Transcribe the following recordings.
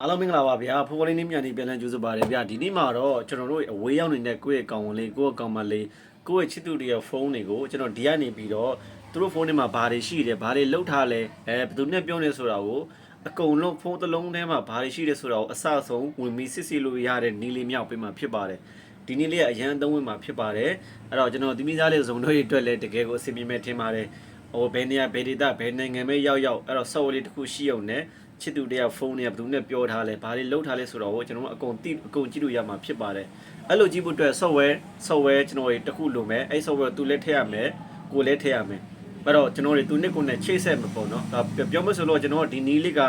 အားလုံးမင်္ဂလာပါဗျာဖိုးဖိုးလေးနေမြန်နေပြန်လည်ကြိုးစားပါတယ်ဗျာဒီနေ့မှာတော့ကျွန်တော်တို့အဝေးရောက်နေတဲ့ကိုယ့်ရဲ့ကောင်ဝင်လေးကိုယ့်ရဲ့ကောင်မလေးကိုယ့်ရဲ့ချစ်သူတွေရဲ့ဖုန်းတွေကိုကျွန်တော်ဒီကနေပြီးတော့သူတို့ဖုန်းထဲမှာဘာတွေရှိတယ်ဘာတွေလောက်ထားလဲအဲဘယ်သူနဲ့ပြောနေဆိုတာကိုအကုန်လုံးဖုန်းတစ်လုံးထဲမှာဘာတွေရှိတယ်ဆိုတာကိုအစအဆုံးဝင်ပြီးစစ်စစ်လို့ရတဲ့နီးလေးမြောက်ပေးမှာဖြစ်ပါတယ်ဒီနေ့လေးကအရန်သုံးဝင်မှာဖြစ်ပါတယ်အဲ့တော့ကျွန်တော်ဒီမိသားလေးစုံတို့ရဲ့အတွက်လည်းတကယ်ကိုအဆင်ပြေမဲ့ထင်ပါတယ်ဟိုဘယ်နေရာဘယ်ဒေသဘယ်နိုင်ငံပဲရောက်ရောက်အဲ့တော့ software လေးတစ်ခုရှိအောင်နဲ့ ချစ်သူတယောက်ဖုန်းနဲ့ဘယ်သူနဲ့ပြောထားလဲဘာတွေလုပ်ထားလဲဆိုတော့ကျွန်တော်တို့အကုန်သိအကုန်ကြည့်လို့ရမှာဖြစ်ပါတယ်အဲ့လိုကြည့်ဖို့အတွက် software software ကျွန်တော်တွေတစ်ခုလိုမယ်အဲ့ software သူလည်းထည့်ရမယ်ကိုလည်းထည့်ရမယ်အဲ့တော့ကျွန်တော်တွေသူနဲ့ကိုနဲ့ချိတ်ဆက်မှာပေါ့နော်ဒါပြောမဆိုလို့ကျွန်တော်ဒီနီးလေးက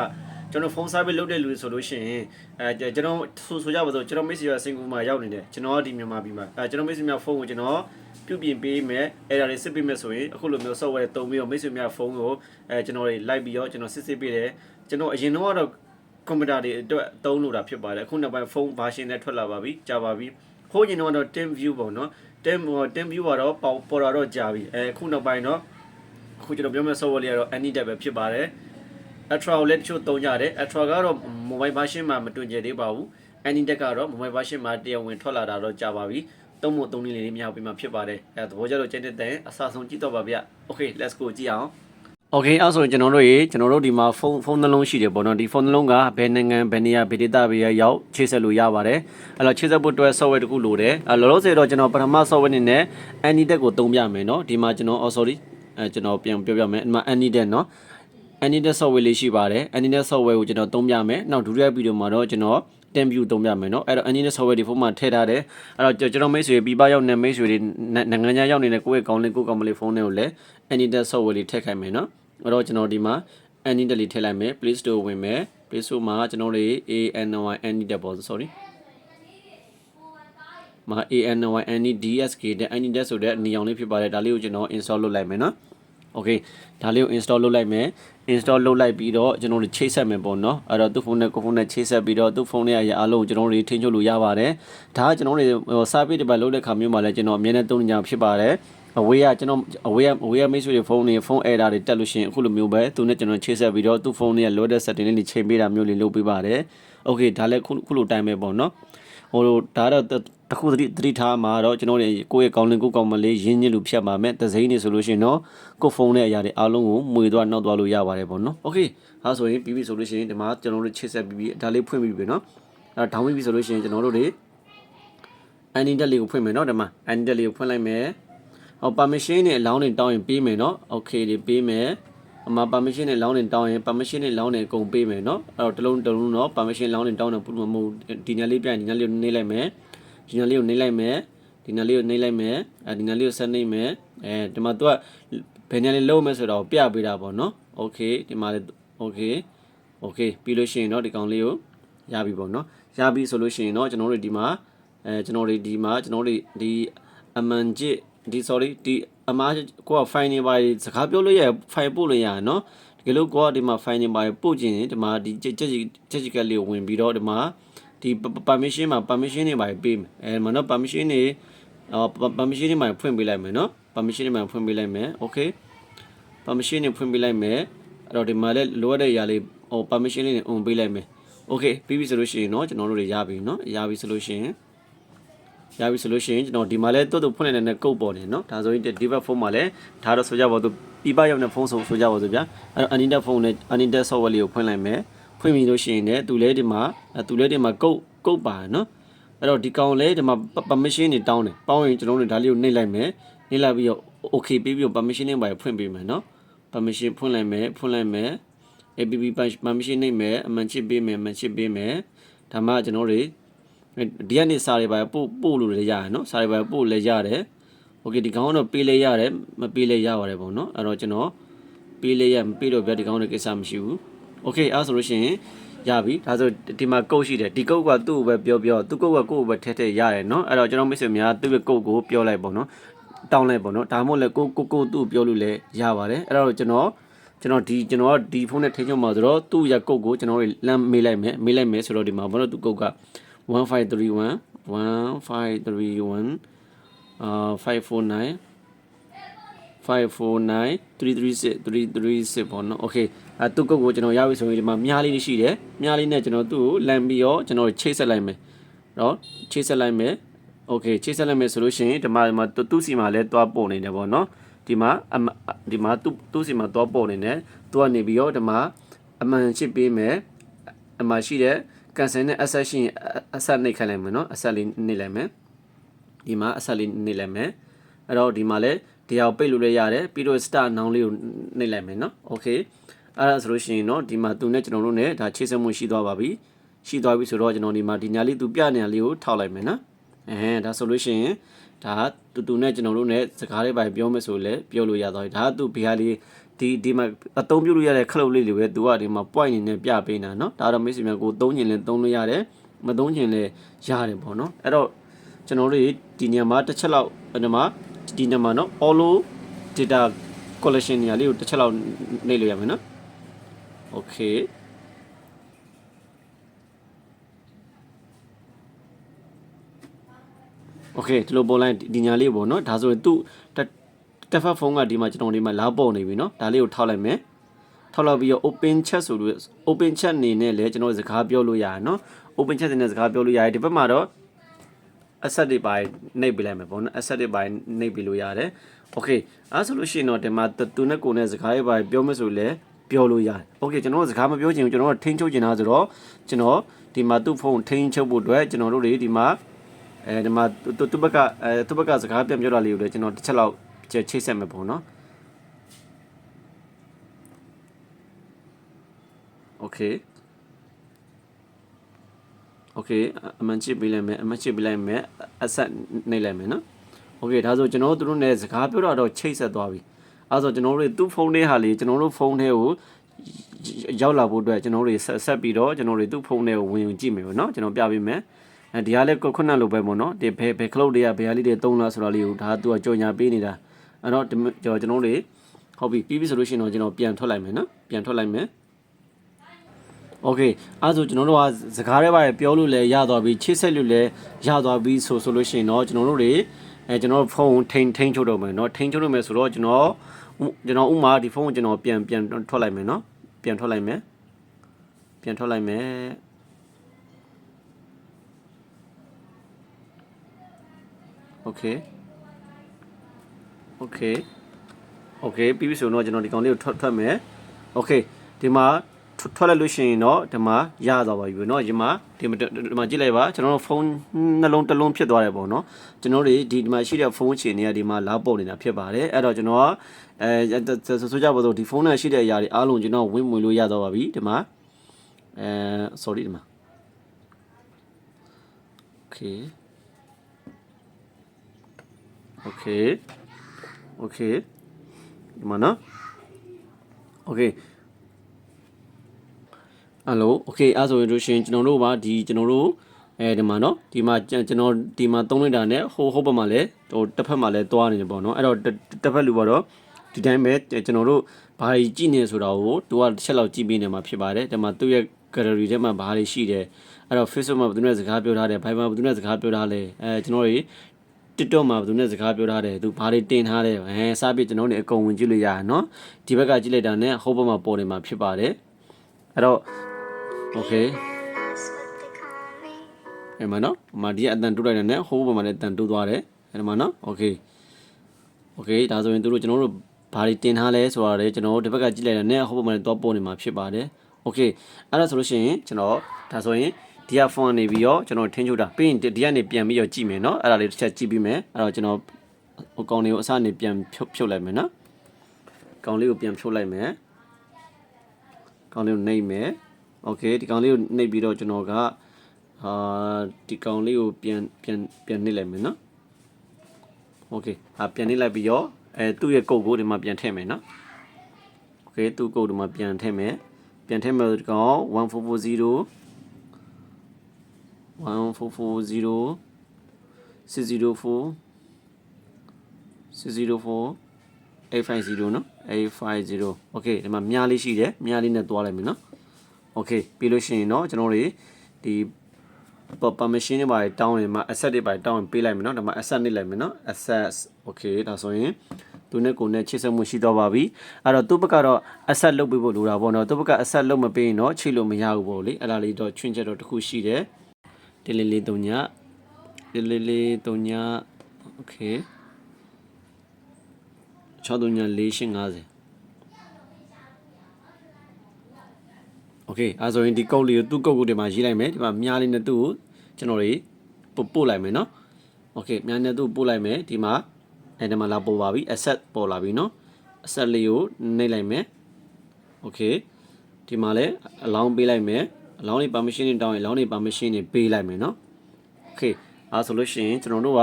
ကျွန်တော်ဖုန်း service လုပ်တဲ့လူတွေဆိုလို့ရှိရင်အဲကျွန်တော်ဆိုဆိုကြပါစို့ကျွန်တော်မိတ်ဆွေရစင်ကူမှာရောက်နေတယ်ကျွန်တော်ဒီမြန်မာပြည်မှာအဲကျွန်တော်မိတ်ဆွေများဖုန်းကိုကျွန်တော်ပြုပြင်ပေးမယ်အဲ့ဒါတွေစစ်ပေးမယ်ဆိုရင်အခုလိုမျိုး software တုံးပြီးတော့မိတ်ဆွေများဖုန်းကိုအဲကျွန်တော်တွေလိုက်ပြီးတော့ကျွန်တော်စစ်စစ်ပေးတယ် ကျွန်တော်အရင်တော့ကတော့ကွန်ပျူတာတွေအတွက်သုံးလို့တာဖြစ်ပါတယ်အခုနောက်ပိုင်းဖုန်း version နဲ့ထွက်လာပါပြီကြာပါပြီဟိုးရင်တော့10 view ပေါ့နော်10 10 view ကတော့ပေါ်ပေါ်လာတော့ကြာပြီအဲအခုနောက်ပိုင်းတော့အခုကျွန်တော်ပြောမယ့် software လေးကတော့ Anytech ပဲဖြစ်ပါတယ် Ultra ကိုလည်းတချို့သုံးကြတယ် Ultra ကတော့ mobile version မှာမတွင်ကျသေးပါဘူး Anytech ကတော့ mobile version မှာတရားဝင်ထွက်လာတာတော့ကြာပါပြီသုံးဖို့သုံးနည်းလေးများပြီးမှဖြစ်ပါတယ်အဲသဘောကျတော့ကျတဲ့တဲ့အစားဆုံးကြည့်တော့ပါဗျ Okay let's go ကြည့်အောင် โอเคအဲ့ဆိုရင်ကျွန်တော်တို့ရေကျွန်တော်တို့ဒီမှာဖုန်းဖုန်းနှလုံးရှိတယ်ပေါ့နော်ဒီဖုန်းနှလုံးကဘယ်နိုင်ငံဘယ်နေရာဘယ်ဒေသဘယ်ရရောက်ချိတ်ဆက်လို့ရပါတယ်အဲ့တော့ချိတ်ဆက်ဖို့အတွက် software တစ်ခုလိုတယ်အဲ့လောလောဆယ်တော့ကျွန်တော်ပထမ software နေနဲ့ Anytech ကိုသုံးပြမယ်နော်ဒီမှာကျွန်တော် oh sorry အဲကျွန်တော်ပြန်ပြောပြမယ်ဒီမှာ Anytech နော် Anytech software လေးရှိပါတယ် Anytech software ကိုကျွန်တော်သုံးပြမယ်နောက်ဒုတိယဗီဒီယိုမှာတော့ကျွန်တော် 10 view သုံးပြမယ်เนาะအဲ့တော့ Anytech software ဒီဖုန်းမှာထည့်ထားတယ်အဲ့တော့ကျွန်တော်မိတ်ဆွေပြပရောက်နေမိတ်ဆွေတွေနိုင်ငံခြားရောက်နေတဲ့ကိုယ့်ရဲ့ကောင်းလေးကိုယ့်ကောင်မလေးဖုန်းတွေကိုလည်း Anytech software လေးထည့်ခိုင်းမယ်เนาะအဲ့တော့ကျွန်တော်ဒီမှာ Anytech လေးထည့်လိုက်မယ် Play Store ဝင်မယ် Play Store မှာကျွန်တော်တို့ ANY Anytech ပေါ့ sorry မှာ ANY NDSK တဲ့ Anytech ဆိုတဲ့နေအောင်လေးဖြစ်ပါတယ်ဒါလေးကိုကျွန်တော် install လုပ်လိုက်မယ်เนาะ okay ဒါလေးကို install လုပ်လိုက်မယ် install လုပ်လိုက်ပြီးတော့ကျွန်တော်တို့ချိတ်ဆက်မယ်ပေါ့နော်အဲ့တော့သူ့ဖုန်းနဲ့ကိုဖုန်းနဲ့ချိတ်ဆက်ပြီးတော့သူ့ဖုန်းနဲ့ရအားလုံးကျွန်တော်တို့ထိန်းချုပ်လို့ရပါတယ်ဒါကကျွန်တော်တို့ service တစ်ပတ်လုပ်တဲ့ခါမျိုးမှာလည်းကျွန်တော်အမြဲတမ်းသုံးနေကြဖြစ်ပါတယ်အဝေးကကျွန်တော်အဝေးကအဝေးကမိတ်ဆွေတွေဖုန်းတွေဖုန်း error တွေတက်လို့ရှိရင်အခုလိုမျိုးပဲသူနဲ့ကျွန်တော်ချိတ်ဆက်ပြီးတော့သူ့ဖုန်းနဲ့ loaded setting လေးတွေချိန်ပေးတာမျိုးလေးလုပ်ပေးပါတယ် okay ဒါလည်းခုခုလိုတိုင်းပဲပေါ့နော် ဟိုဒါတော့တခုသတိသတိထားမှာတော့ကျွန်တော်တို့ကိုယ့်ရဲ့ကောင်းလင်ကိုကောင်မလေးရင်းညစ်လို့ဖြတ်ပါမယ်။သစိမ်းနေဆိုလို့ရှိရင်တော့ကိုဖုန်းနဲ့အရာတွေအားလုံးကိုမှွေသွားနှောက်သွားလို့ရပါတယ်ပေါ့နော်။ Okay ။အဲဆိုရင်ပြီးပြီဆိုလို့ရှိရင်ဒီမှာကျွန်တော်တို့ချိတ်ဆက်ပြီးပြီဒါလေးဖွင့်ပြီးပြီနော်။အဲဒေါင်းပြီးပြီဆိုလို့ရှိရင်ကျွန်တော်တို့တွေအန်ဒီတက်လေးကိုဖွင့်မယ်နော်ဒီမှာအန်ဒီတက်လေးကိုဖွင့်လိုက်မယ်။ဟော permission နဲ့ allowance တောင်းရင်ပေးမယ်နော်။ Okay ဒီပေးမယ်။ အမ permission နဲ့လောင်းနေတောင်းရင် permission နဲ့လောင်းနေအကုန်ပေးမယ်เนาะအဲ့တော့တလုံးတလုံးတော့ permission လောင်းနေတောင်းတယ်ပုမမဟုတ်ဒီညလေးပြန်ဒီညလေးကိုနှိမ့်လိုက်မယ်ဒီညလေးကိုနှိမ့်လိုက်မယ်ဒီညလေးကိုနှိမ့်လိုက်မယ်အဲဒီညလေးကိုဆက်နှိမ့်မယ်အဲဒီမှာ तू ကဘယ်ညလေးလုံးမယ်ဆိုတော့ပြပေးတာပေါ့เนาะ okay ဒီမှာလေး okay okay ပြီးလို့ရှိရင်เนาะဒီကောင်လေးကိုရပြီပေါ့เนาะရပြီဆိုလို့ရှိရင်เนาะကျွန်တော်တို့ဒီမှာအဲကျွန်တော်တို့ဒီမှာကျွန်တော်တို့ဒီအမှန်ကြစ် ဒီ sorry ဒီအမားကိုက file နေပါစကားပြောလို့ရ file ပို့လို့ရရနော်တကယ်လို့ကိုကဒီမှာ file နေပါပို့ခြင်းဒီမှာဒီချက်ချက်ချက်ချက်ကလေးကိုဝင်ပြီးတော့ဒီမှာဒီ permission မှာ permission တွေပါပေးမယ်အဲမနော် permission တွေအော် permission တွေမှာဖွင့်ပေးလိုက်မယ်နော် permission တွေမှာဖွင့်ပေးလိုက်မယ် okay permission တွေဖွင့်ပေးလိုက်မယ်အဲ့တော့ဒီမှာလည်းလိုအပ်တဲ့အရာလေးဟို permission လေးတွေ on ပေးလိုက်မယ် okay ပြီးပြီဆိုလို့ရှိရင်เนาะကျွန်တော်တို့တွေရပြီเนาะရပြီဆိုလို့ရှိရင် ရပြီဆိုလို့ရှိရင်ကျွန်တော်ဒီမှာလဲတော်တော်ဖွင့်နေတဲ့ကုတ်ပေါ်နေနော်ဒါဆိုရင် develop phone မှာလဲဒါတော့ဆိုကြပါတော့ပြပရောက်တဲ့ဖုန်းဆိုဆိုကြပါစို့ဗျာအဲ့တော့ anidap phone နဲ့ anidap software လေးကိုဖွင့်လိုက်မယ်ဖွင့်ပြီးလို့ရှိရင်လည်းသူလဲဒီမှာသူလဲဒီမှာကုတ်ကုတ်ပါတယ်နော်အဲ့တော့ဒီကောင်လဲဒီမှာ permission တွေတောင်းတယ်ပေါင်းရင်ကျွန်တော်တို့ဒါလေးကိုနှိပ်လိုက်မယ်နှိပ်လိုက်ပြီးတော့ okay ပေးပြီးတော့ permission တွေပါဖွင့်ပေးမယ်နော် permission ဖွင့်လိုက်မယ်ဖွင့်လိုက်မယ် app permission နှိပ်မယ်အမှန်ချစ်ပေးမယ်အမှန်ချစ်ပေးမယ်ဒါမှကျွန်တော်တို့ ဒီကနေစာတွေပါပို့ပို့လို့လည်းရတယ်နော်စာတွေပါပို့လည်းရတယ်โอเคဒီကောင်ကတော့ပေးလဲရတယ်မပေးလဲရပါတယ်ပေါ့နော်အဲ့တော့ကျွန်တော်ပေးလဲရမပေးတော့ဗျဒီကောင်တွေကိစ္စမရှိဘူးโอเคအဲ့ဆိုလို့ရှိရင်ရပြီဒါဆိုဒီမှာကုတ်ရှိတယ်ဒီကုတ်ကသူ့ကိုပဲပြောပြောသူ့ကုတ်ကကိုယ့်ကိုပဲထည့်ထည့်ရတယ်နော်အဲ့တော့ကျွန်တော်မိတ်ဆွေများသူ့ရဲ့ကုတ်ကိုပြောလိုက်ပေါ့နော်တောင်းလိုက်ပေါ့နော်ဒါမှမဟုတ်လည်းကိုကိုကိုသူ့ပြောလို့လည်းရပါတယ်အဲ့တော့ကျွန်တော်ကျွန်တော်ဒီကျွန်တော်ဒီဖုန်းနဲ့ထိန်းချုပ်မှာဆိုတော့သူ့ရကုတ်ကိုကျွန်တော်လမ်းမေးလိုက်မယ်မေးလိုက်မယ်ဆိုတော့ဒီမှာဘာလို့သူ့ကုတ်က 1531 1531အာ549 549336ပေါ့နော် okay အဲသူ့ကုတ်ကိုကျွန်တော်ရပြီဆိုရင်ဒီမှာမြားလေးရှိတယ်မြားလေးနဲ့ကျွန်တော်သူ့ကိုလမ်းပြီးတော့ကျွန်တော်ချိတ်ဆက်လိုက်မယ်နော်ချိတ်ဆက်လိုက်မယ် okay ချိတ်ဆက်လိုက်မယ်ဆိုလို့ရှိရင်ဒီမှာဒီမှာသူ့စီမှာလည်းသွားပို့နေတယ်ပေါ့နော်ဒီမှာအမဒီမှာသူ့သူ့စီမှာသွားပို့နေတယ်သူကနေပြီးတော့ဒီမှာအမှန်ချစ်ပေးမယ်အမှရှိတဲ့ ကန်ဆယ်နဲ့အဆက်ရှိရင်အဆက်နှိပ်ခိုင်းလိုက်မယ်နော်အဆက်လေးနှိပ်လိုက်မယ်ဒီမှာအဆက်လေးနှိပ်လိုက်မယ်အဲ့တော့ဒီမှာလည်းတရားပိတ်လို့လည်းရတယ်ပြီးတော့ start noun လေးကိုနှိပ်လိုက်မယ်နော် okay အဲ့ဒါဆိုလို့ရှိရင်တော့ဒီမှာသူနဲ့ကျွန်တော်တို့ ਨੇ ဒါချိတ်ဆက်မှုရှိသွားပါပြီရှိသွားပြီဆိုတော့ကျွန်တော်ဒီမှာဒီညာလေးသူပြနေရလေးကိုထောက်လိုက်မယ်နော်အဲဒါဆိုလို့ရှိရင် ဒါတူတူနဲ့ကျွန်တော်တို့ ਨੇ စကားလေးပိုင်ပြောမယ်ဆိုလဲပြောလို့ရသွားပြီဒါကသူဘီဟာလေးဒီဒီမှာအသုံးပြုလို့ရတဲ့ခလုတ်လေးတွေပဲသူကဒီမှာ point နေနဲ့ပြပေးနေတာเนาะဒါတော့မိတ်ဆွေများကိုသုံးညင်လဲသုံးလို့ရတယ်မသုံးညင်လဲရတယ်ပေါ့เนาะအဲ့တော့ကျွန်တော်တို့ဒီညမှာတစ်ချက်လောက်ဒီမှာဒီညမှာเนาะ all data collection နေရာလေးကိုတစ်ချက်လောက်နှိပ်လို့ရမယ်เนาะ okay โอเคဒီလိုပေါ်လိုက်ဒီညာလေးပေါ့เนาะဒါဆိုရင်သူ့တက်ဖတ်ဖုန်းကဒီမှာကျွန်တော်ဒီမှာလာပေါ်နေပြီเนาะဒါလေးကိုထောက်လိုက်မယ်ထောက်လိုက်ပြီးတော့ open chat ဆိုလို့ open chat နေနဲ့လည်းကျွန်တော်စကားပြောလို့ရတယ်เนาะ open chat နဲ့စကားပြောလို့ရတယ်ဒီဘက်မှာတော့ asset တွေပိုင်းနှိပ်ပေးလိုက်မယ်ပေါ့နော် asset တွေပိုင်းနှိပ်ပေးလို့ရတယ် okay အဲဆိုလို့ရှိရင်တော့ဒီမှာသူနဲ့ကိုနဲ့စကားရေးပိုင်းပြောမဆိုလဲပြောလို့ရတယ် okay ကျွန်တော်တို့စကားမပြောချင်ဘူးကျွန်တော်တို့ထိန်းချုပ်ချင်တာဆိုတော့ကျွန်တော်ဒီမှာသူ့ဖုန်းထိန်းချုပ်ဖို့အတွက်ကျွန်တော်တို့တွေဒီမှာ အဲဒီမှာသူသူဘက်ကအဲသူဘက်ကစကားပြန်ပြောတာလေးကိုလည်းကျွန်တော်တစ်ချက်လောက်ချိတ်ဆက်မယ်ပေါ့နော် okay okay အမှန်ချစ်ပေးလိုက်မယ်အမှန်ချစ်ပေးလိုက်မယ်အဆက်နှိပ်လိုက်မယ်နော် okay ဒါဆိုကျွန်တော်တို့သူတို့ ਨੇ စကားပြောတာတော့ချိတ်ဆက်သွားပြီအဲဆိုကျွန်တော်တို့သူ့ဖုန်းထဲဟာလေကျွန်တော်တို့ဖုန်းထဲကိုရောက်လာဖို့အတွက်ကျွန်တော်တို့ဆက်ဆက်ပြီးတော့ကျွန်တော်တို့သူ့ဖုန်းထဲကိုဝင်ကြည့်မယ်ပေါ့နော်ကျွန်တော်ပြပေးမယ် အဲဒီဟာလည်းခုနလိုပဲပေါ့နော်ဒီဘယ်ဘယ် cloud တွေကဘယ်ဟာလေးတွေတုံးလားဆိုတာလေးကိုဒါသူကကြော်ညာပေးနေတာအဲ့တော့ကျွန်တော်တို့ဟုတ်ပြီပြီးပြီဆိုလို့ရှိရင်တော့ကျွန်တော်ပြန်ထွက်လိုက်မယ်နော်ပြန်ထွက်လိုက်မယ် โอเคအဲဆိုကျွန်တော်တို့ကစကားတွေပါပြောလို့လည်းရသွားပြီချစ်ဆက်လို့လည်းရသွားပြီဆိုဆိုလို့ရှိရင်တော့ကျွန်တော်တို့တွေအဲကျွန်တော်ဖုန်းထိန်ထိန်ချုပ်တော့မယ်เนาะထိန်ချုပ်တော့မယ်ဆိုတော့ကျွန်တော်ကျွန်တော်ဥမာဒီဖုန်းကိုကျွန်တော်ပြန်ပြန်ထွက်လိုက်မယ်เนาะပြန်ထွက်လိုက်မယ်ပြန်ထွက်လိုက်မယ် โอเคโอเคโอเคပြီးပြီဆိုတော့ကျွန်တော်ဒီကောင်လေးကိုထွက်ထွက်မယ်โอเคဒီမှာထွက်လိုက်လို့ရှိရင်တော့ဒီမှာရသွားပါပြီเนาะဒီမှာဒီမှာဒီမှာကြည့်လိုက်ပါကျွန်တော်တို့ဖုန်းနှလုံးတစ်လုံးဖြစ်သွားတယ်ပေါ့เนาะကျွန်တော်တို့ဒီဒီမှာရှိတဲ့ဖုန်းအခြေအနေကဒီမှာလာပေါ်နေတာဖြစ်ပါတယ်အဲ့တော့ကျွန်တော်ကအဲဆိုကြပါတော့ဒီဖုန်းနဲ့ရှိတဲ့အရာတွေအားလုံးကျွန်တော်ဝင်ဝင်လို့ရသွားပါပြီဒီမှာအဲ sorry ဒီမှာ okay okay okay ဒီမှာနော် okay ဟယ်လိုโอเคအဲ့ဆိုရင်တို့ရှင်ကျွန်တော်တို့ပါဒီကျွန်တော်တို့အဲဒီမှာเนาะဒီမှာကျွန်တော်ဒီမှာသုံးလိုက်တာ ਨੇ ဟိုဟိုဘက်မှာလည်းဟိုတစ်ဖက်မှာလည်းသွားနေတယ်ပေါ့เนาะအဲ့တော့တစ်ဖက်လူကတော့ဒီတိုင်းပဲကျွန်တော်တို့ဘာကြီးကြည့်နေဆိုတာကိုသူကတစ်ချက်လောက်ကြည့်ပေးနေမှာဖြစ်ပါတယ်ဒီမှာသူ့ရဲ့ gallery ထဲမှာဘာတွေရှိတယ်အဲ့တော့ Facebook မှာဘယ်သူနဲ့စကားပြောထားတယ် Viber မှာဘယ်သူနဲ့စကားပြောထားလဲအဲကျွန်တော်တွေ TikTok မှာဘယ်သူနဲ့စကားပြောထားတယ်သူဘာတွေတင်ထားတယ်အဲစပြီးကျွန်တော်တို့အကုန်ဝင်ကြည့်လို့ရရနော်ဒီဘက်ကကြည့်လိုက်တာ ਨੇ ဟိုဘက်မှာပေါ်နေမှာဖြစ်ပါတယ်အဲ့တော့ okay အဲ့မှာနော်မဒီအတန်တူလိုက်တဲ့နဲ့ဟိုးဘက်မှာလည်းအတန်တူသွားတယ်အဲ့မှာနော် okay okay ဒါဆိုရင်တို့ကျွန်တော်တို့ဘာတွေတင်ထားလဲဆိုတာလေကျွန်တော်တို့ဒီဘက်ကကြည့်လိုက်တဲ့နဲ့ဟိုးဘက်မှာလည်းတော့ပေါ်နေမှာဖြစ်ပါတယ် okay အဲ့ဒါဆိုလို့ရှိရင်ကျွန်တော်ဒါဆိုရင် ဒီကဖုန်းနေပြီးတော့ကျွန်တော်ထင်းချုပ်တာပြီးရင်ဒီကနေပြန်ပြီးတော့ကြည့်မယ်နော်အဲ့ဒါလေးတစ်ချက်ကြည့်ပြီးမယ်အဲ့တော့ကျွန်တော်ဟိုကောင်လေးကိုအစနေပြန်ဖြုတ်ဖြုတ်လိုက်မယ်နော်ကောင်လေးကိုပြန်ဖြုတ်လိုက်မယ်ကောင်လေးကိုနှိပ်မယ်โอเคဒီကောင်လေးကိုနှိပ်ပြီးတော့ကျွန်တော်ကအာဒီကောင်လေးကိုပြန်ပြန်ပြန်နှိပ်လိုက်မယ်နော်โอเคအာပြန်နှိပ်လိုက်ပြီးတော့အဲသူ့ရဲ့ကုတ်ကိုဒီမှာပြန်ထည့်မယ်နော်โอเคသူ့ကုတ်ဒီမှာပြန်ထည့်မယ်ပြန်ထည့်မယ်ဒီကောင်1440 1440 604 604 850နော်850 okay ဒီမှာမြားလေးရှိတယ်မြားလေးနဲ့တွားလိုက်မယ်နော် okay ပြီးလို့ရှိရင်တော့ကျွန်တော်တို့ဒီ permission တွေပါတောင်းရင်မှာ asset တွေပါတောင်းရင်ပေးလိုက်မယ်နော်ဒီမှာ asset နေလိုက်မယ်နော် assets okay ဒါဆိုရင်သူသူနဲ့ကိုယ်နဲ့ချိတ်ဆက်မှုရှိတော့ပါပြီအဲ့တော့သူ့ဘက်ကတော့အဆက်လုပ်ပေးဖို့လိုတာပေါ့နော်သူ့ဘက်ကအဆက်လုပ်မပေးရင်တော့ချိတ်လို့မရဘူးပေါ့လေအဲ့ဒါလေးတော့ချွင်းချက်တော့တစ်ခုရှိတယ်တ လေးလေးတုံညာတလေးလေးတုံညာโอเค6တုံညာ4850โอเคအဲဆိုရင်ဒီကုတ်လေးကိုသူ့ကုတ်ကုတ်တွေမှာရေးလိုက်မယ်ဒီမှာမြားလေးနဲ့သူ့ကိုကျွန်တော်တွေပို့ပို့လိုက်မယ်နော်โอเคမြားနဲ့သူ့ပို့လိုက်မယ်ဒီမှာအဲဒီမှာလာပို့ပါပြီ asset ပေါ်လာပြီနော် asset လေးကိုနှိပ်လိုက်မယ်โอเคဒီမှာလည်းအလောင်းပေးလိုက်မယ် အလောင်းလေး permission တွေတောင်းရင်အလောင်းလေး permission တွေပေးလိုက်မယ်နော်โอเคအဲဆိုလို့ရှိရင်ကျွန်တော်တို့က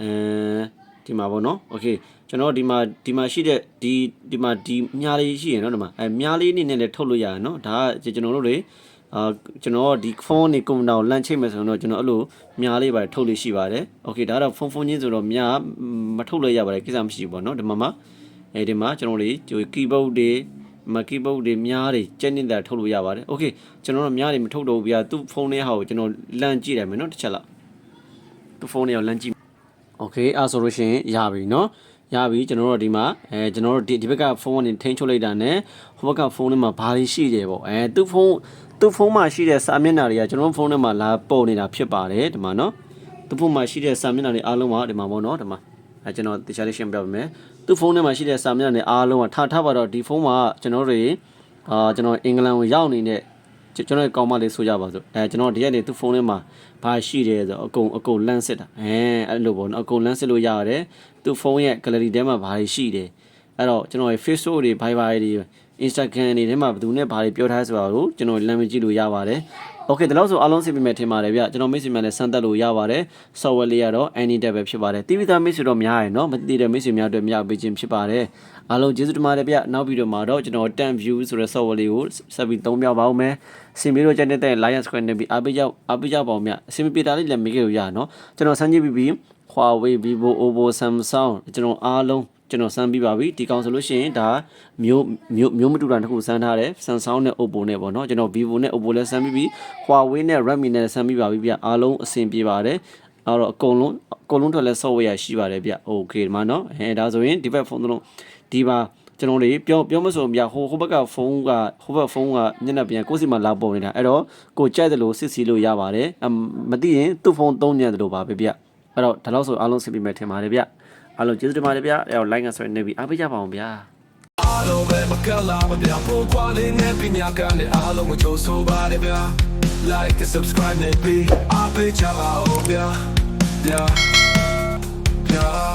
အဲဒီမှာပေါ့နော်โอเคကျွန်တော်ဒီမှာဒီမှာရှိတဲ့ဒီဒီမှာဒီမြားလေးရှိရနော်ဒီမှာအဲမြားလေးအနေနဲ့လည်းထုတ်လို့ရတယ်နော်ဒါကကျွန်တော်တို့တွေအာကျွန်တော်ဒီဖုန်းနေကွန်ပျူတာကိုလမ်းချိတ်မယ်ဆိုတော့ကျွန်တော်အဲ့လိုမြားလေးပါထုတ်လို့ရှိပါတယ်โอเคဒါတော့ဖုန်းဖုန်းချင်းဆိုတော့မြားမထုတ်လို့ရပါတယ်ကိစ္စမရှိဘူးပေါ့နော်ဒီမှာမှာအဲဒီမှာကျွန်တော်တို့ဒီ keyboard တွေ မကီဘုတ်တွေများတွေကျက်နေတာထုတ်လို့ရပါတယ်။ Okay ကျွန်တော်တို့များတွေမထုတ်တော့ဘူးဗျာသူ့ဖုန်းထဲဟာကိုကျွန်တော်လန့်ကြည့်တယ်မယ်နော်တစ်ချက်လောက်သူ့ဖုန်းထဲကိုလန့်ကြည့် Okay အဲဆိုလို့ရှိရင်ရပြီနော်ရပြီကျွန်တော်တို့ဒီမှာအဲကျွန်တော်တို့ဒီဒီဘက်ကဖုန်းကနေထိန်းချုပ်လိုက်တာ ਨੇ ဟိုဘက်ကဖုန်းထဲမှာဘာတွေရှိတယ်ပေါ့အဲသူ့ဖုန်းသူ့ဖုန်းမှာရှိတဲ့စာမျက်နှာတွေကကျွန်တော်တို့ဖုန်းထဲမှာလာပုံနေတာဖြစ်ပါတယ်ဒီမှာနော်သူ့ဖုန်းမှာရှိတဲ့စာမျက်နှာတွေအားလုံးကဒီမှာပေါ့နော်ဒီမှာ အဲကျွန်တော်တခြားလေးရှင်းပြပါမယ်သူ့ဖုန်းထဲမှာရှိတဲ့စာမျက်နှာတွေအားလုံးကထားထားပါတော့ဒီဖုန်းမှာကျွန်တော်တို့တွေအာကျွန်တော်အင်္ဂလန်ကိုရောက်နေတဲ့ကျွန်တော်ကောင်းမလေးဆိုကြပါစို့အဲကျွန်တော်ဒီရက်နေသူ့ဖုန်းထဲမှာဘာရှိတယ်ဆိုအကုန်အကုန်လန့်စစ်တာအဲအဲ့လိုပေါ့နော်အကုန်လန့်စစ်လို့ရတယ်သူ့ဖုန်းရဲ့ gallery ထဲမှာဘာတွေရှိတယ်အဲ့တော့ကျွန်တော်ရဲ့ Facebook တွေ Viber တွေ Instagram တွေထဲမှာဘယ်သူနဲ့ဘာတွေပြောထားဆိုတာကိုကျွန်တော်လမ်းမကြည့်လို့ရပါတယ် โอเคဒီလောက်ဆိုအားလုံးစီပြမယ်ထင်ပါတယ်ဗျကျွန်တော်မိတ်ဆွေများလည်းစမ်းသပ်လို့ရပါတယ် software လေးကတော့ Anytech ပဲဖြစ်ပါတယ်တိပိသားမိတ်ဆွေတော့များရယ်เนาะမသိတဲ့မိတ်ဆွေများအတွက်မြှောက်ပေးခြင်းဖြစ်ပါတယ်အားလုံးကျေးဇူးတင်ပါတယ်ဗျနောက်ဗီဒီယိုမှာတော့ကျွန်တော် 10 view ဆိုတဲ့ software လေးကိုဆက်ပြီးသုံးပြပါဦးမယ်အစီအမီတို့ကျန်တဲ့ Lion Square နဲ့ပြီးအားပေးကြအားပေးကြပါဦးမြအစီအမီပြေတာလေးလည်းမေးခဲ့လို့ရเนาะကျွန်တော်စမ်းကြည့်ပြီးပြီး Huawei Vivo Oppo Samsung ကျွန်တော်အားလုံးကျွန်တော်စမ်းပြီးပါပြီဒီကောင်ဆိုလို့ရှိရင်ဒါမျိုးမျိုးမျိုးမတူတာတစ်ခုစမ်းထားတယ် Samsung နဲ့ Oppo နဲ့ပေါ့နော်ကျွန်တော် Vivo နဲ့ Oppo လည်းစမ်းပြီးပြီ Huawei နဲ့ Redmi နဲ့စမ်းပြီးပါပြီဗျအားလုံးအဆင်ပြေပါတယ်အဲ့တော့အကုန်လုံးအကုန်လုံးထွက်လဲ software ရှိပါတယ်ဗျ okay ဒီမှာနော်အဲဒါဆိုရင်ဒီဘက်ဖုန်းသုံးဒီပါကျွန်တော်တွေပြောပြောမဆိုဗျဟိုဟိုဘက်ကဖုန်းကဟိုဘက်ဖုန်းကညနေပြန်ကိုယ်စီမှာလာပုံနေတာအဲ့တော့ကိုကြိုက်တယ်လို့စစ်စီလို့ရပါတယ်အမသိရင်သူ့ဖုန်းသုံးညတယ်လို့ပါပဲဗျ အဲ့တော့ဒါတော့ဆိုအားလုံးစစ်ပြီးမယ်ထင်ပါတယ်ဗျအားလုံးကျေးဇူးတင်ပါတယ်ဗျအဲ့တော့ like နဲ့ဆွဲနေပြီးအားပေးကြပါအောင်ဗျာအားလုံးပဲမကလာမပြဖို့ကွာလေးနဲ့ပညာကလည်းအားလုံးကိုကြိုးဆိုပါတယ်ဗျာ like and subscribe နဲ့ပြီးအားပေးကြပါဦးဗျာ yeah yeah